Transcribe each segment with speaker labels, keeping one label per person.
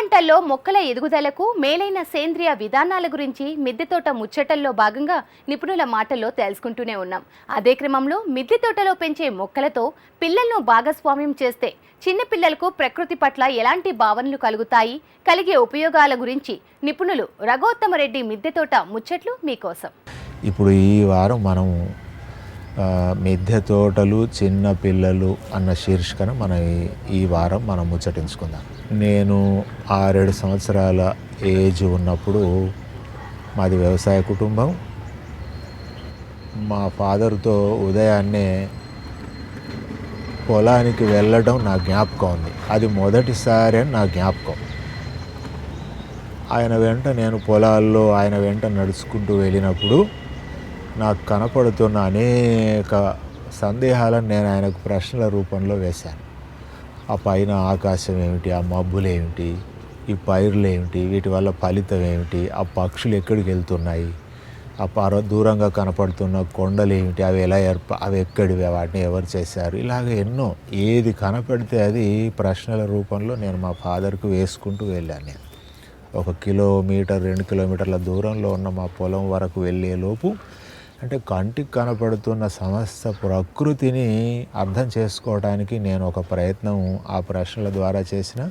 Speaker 1: పంటల్లో మొక్కల ఎదుగుదలకు మేలైన సేంద్రియ విధానాల గురించి మిద్దె తోట ముచ్చటల్లో భాగంగా నిపుణుల మాటల్లో తెలుసుకుంటూనే ఉన్నాం. అదే క్రమంలో మిద్దె తోటలో పెంచే మొక్కలతో పిల్లలను భాగస్వామ్యం చేస్తే చిన్న పిల్లలకు ప్రకృతి పట్ల ఎలాంటి భావనలు కలుగుతాయి? కలిగే ఉపయోగాల గురించి నిపుణులు రఘోత్తమరెడ్డి మిద్దె తోట ముచ్చట్లు మీకోసం.
Speaker 2: ఇప్పుడు ఈ వారం మనం మిద్దె తోటలు చిన్న పిల్లలు అన్న శీర్షికను మన ఈ వారం మనం ముచ్చటించుకుందాం. నేను ఆరేడు సంవత్సరాల ఏజ్ ఉన్నప్పుడు మాది వ్యవసాయ కుటుంబం. మా ఫాదర్తో ఉదయాన్నే పొలానికి వెళ్ళడం నా జ్ఞాపకం ఉంది. అది మొదటిసారి అని నా జ్ఞాపకం. ఆయన వెంట నేను పొలాల్లో ఆయన వెంట నడుచుకుంటూ వెళ్ళినప్పుడు నాకు కనపడుతున్న అనేక సందేహాలను నేను ఆయనకు ప్రశ్నల రూపంలో వేశాను. ఆ పైన ఆకాశం ఏమిటి? ఆ మబ్బులు ఏమిటి? ఈ పైర్లు ఏమిటి? వీటి వల్ల ఫలితం ఏమిటి? ఆ పక్షులు ఎక్కడికి వెళ్తున్నాయి? ఆ పర్వ దూరంగా కనపడుతున్న కొండలు ఏమిటి? అవి ఎలా ఏర్ప అవి ఎక్కడివి? వాటిని ఎవరు చేశారు? ఇలాగ ఎన్నో ఏది కనపడితే అది ప్రశ్నల రూపంలో నేను మా ఫాదర్కు వేసుకుంటూ వెళ్ళాను నేను. ఒక కిలోమీటర్ రెండు కిలోమీటర్ల దూరంలో ఉన్న మా పొలం వరకు వెళ్ళే లోపు అంటే కంటికి కనపడుతున్న సమస్త ప్రకృతిని అర్థం చేసుకోవడానికి నేను ఒక ప్రయత్నం ఆ ప్రశ్నల ద్వారా చేసిన.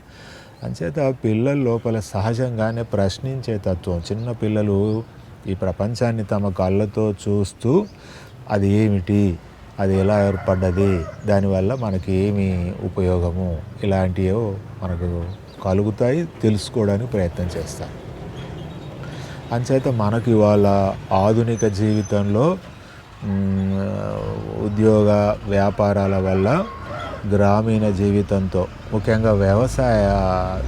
Speaker 2: అంచేత పిల్లల లోపల సహజంగానే ప్రశ్నించే తత్వం. చిన్న పిల్లలు ఈ ప్రపంచాన్ని తమ కళ్ళతో చూస్తూ అది ఏమిటి? అది ఎలా ఏర్పడ్డది? దానివల్ల మనకి ఏమి ఉపయోగము? ఇలాంటివో మనకు కలుగుతాయి తెలుసుకోవడానికి ప్రయత్నం చేస్తాను. అంచేత మనకి వాళ్ళ ఆధునిక జీవితంలో ఉద్యోగ వ్యాపారాల వల్ల గ్రామీణ జీవితంతో ముఖ్యంగా వ్యవసాయ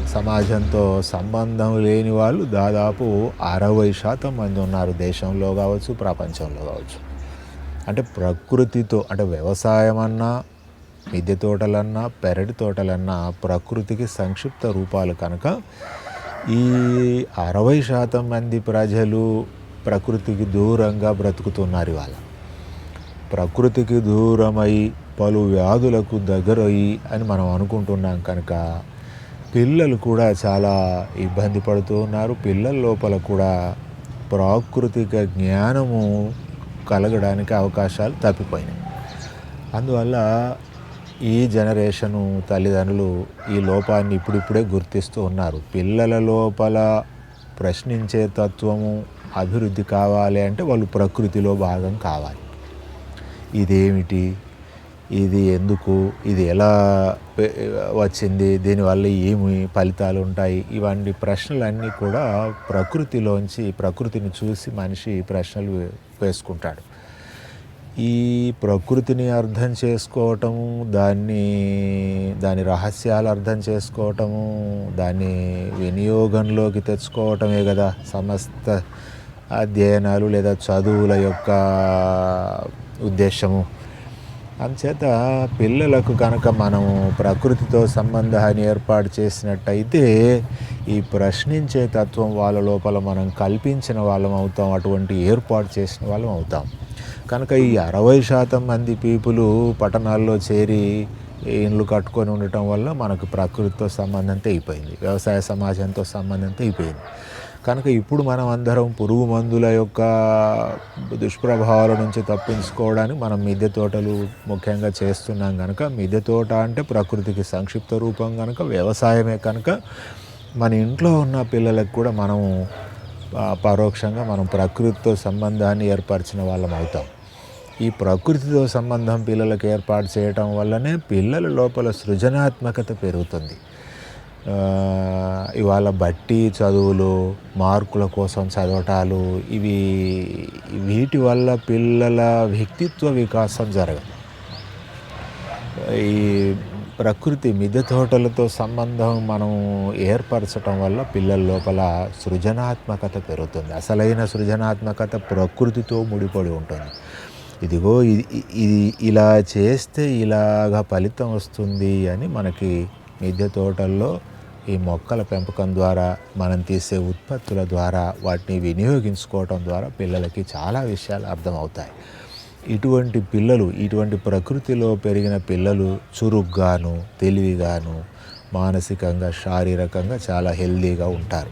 Speaker 2: సమాజంతో సంబంధం లేని వాళ్ళు దాదాపు అరవై శాతం మంది ఉన్నారు దేశంలో కావచ్చు ప్రపంచంలో కావచ్చు. అంటే ప్రకృతితో అంటే వ్యవసాయం అన్నా మిద్దె తోటలన్నా పెరటి తోటలన్నా ప్రకృతికి సంక్షిప్త రూపాలు కనుక ఈ అరవై శాతం మంది ప్రజలు ప్రకృతికి దూరంగా బ్రతుకుతున్నారు ఇవాళ. ప్రకృతికి దూరమై పలు వ్యాధులకు దగ్గరయ్యి అని మనం అనుకుంటున్నాం కనుక పిల్లలు కూడా చాలా ఇబ్బంది పడుతూ ఉన్నారు. పిల్లల లోపల కూడా ప్రాకృతిక జ్ఞానము కలగడానికి అవకాశాలు తప్పిపోయినాయి. అందువల్ల ఈ జనరేషను తల్లిదండ్రులు ఈ లోపాన్ని ఇప్పుడిప్పుడే గుర్తిస్తూ ఉన్నారు. పిల్లల లోపల ప్రశ్నించే తత్వము అభివృద్ధి కావాలి అంటే వాళ్ళు ప్రకృతిలో భాగం కావాలి. ఇదేమిటి? ఇది ఎందుకు? ఇది ఎలా వచ్చింది? దీనివల్ల ఏమి ఫలితాలు ఉంటాయి? ఇవన్నీ ప్రశ్నలన్నీ కూడా ప్రకృతిలోంచి ప్రకృతిని చూసి మనిషి ప్రశ్నలు వేసుకుంటాడు. ఈ ప్రకృతిని అర్థం చేసుకోవటము దాన్ని దాని రహస్యాలు అర్థం చేసుకోవటము దాన్ని వినియోగంలోకి తెచ్చుకోవటమే కదా సమస్త అధ్యయనాలు లేదా చదువుల యొక్క ఉద్దేశము. అంచేత పిల్లలకు కనుక మనము ప్రకృతితో సంబంధాన్ని ఏర్పాటు చేసినట్టయితే ఈ ప్రశ్నించే తత్వం వాళ్ళ లోపల మనం కల్పించిన వాళ్ళం అవుతాం అటువంటి ఏర్పాటు చేసిన వాళ్ళం అవుతాం. కనుక ఈ అరవై శాతం మంది పీపులు పట్టణాల్లో చేరి ఇండ్లు కట్టుకొని ఉండటం వల్ల మనకు ప్రకృతితో సంబంధం తెగిపోయింది వ్యవసాయ సమాజంతో సంబంధం తెగిపోయింది కనుక ఇప్పుడు మనం అందరం పురుగు మందుల యొక్క దుష్ప్రభావాల నుంచి తప్పించుకోవడానికి మనం మిద్దె తోటలు ముఖ్యంగా చేస్తున్నాం కనుక మిద్దె తోట అంటే ప్రకృతికి సంక్షిప్త రూపం కనుక వ్యవసాయమే కనుక మన ఇంట్లో ఉన్న పిల్లలకు కూడా మనము పరోక్షంగా మనం ప్రకృతితో సంబంధాన్ని ఏర్పరిచిన వాళ్ళం అవుతాం. ఈ ప్రకృతితో సంబంధం పిల్లలకు ఏర్పాటు చేయటం వల్లనే పిల్లల లోపల సృజనాత్మకత పెరుగుతుంది. ఇవాళ బట్టి చదువులు మార్కుల కోసం చదవటాలు ఇవి వీటి వల్ల పిల్లల వ్యక్తిత్వ వికాసం జరగదు. ఈ ప్రకృతి మిద్దె తోటలతో సంబంధం మనం ఏర్పరచటం వల్ల పిల్లల లోపల సృజనాత్మకత పెరుగుతుంది. అసలైన సృజనాత్మకత ప్రకృతితో ముడిపడి ఉంటుంది. ఇదిగో ఇది ఇది ఇలా చేస్తే ఇలాగా ఫలితం వస్తుంది అని మనకి మిద్దె తోటల్లో ఈ మొక్కల పెంపకం ద్వారా మనం తీసే ఉత్పత్తుల ద్వారా వాటిని వినియోగించుకోవటం ద్వారా పిల్లలకి చాలా విషయాలు అర్థమవుతాయి. ఇటువంటి పిల్లలు ఇటువంటి ప్రకృతిలో పెరిగిన పిల్లలు చురుగ్గాను తెలివిగాను మానసికంగా శారీరకంగా చాలా హెల్దీగా ఉంటారు.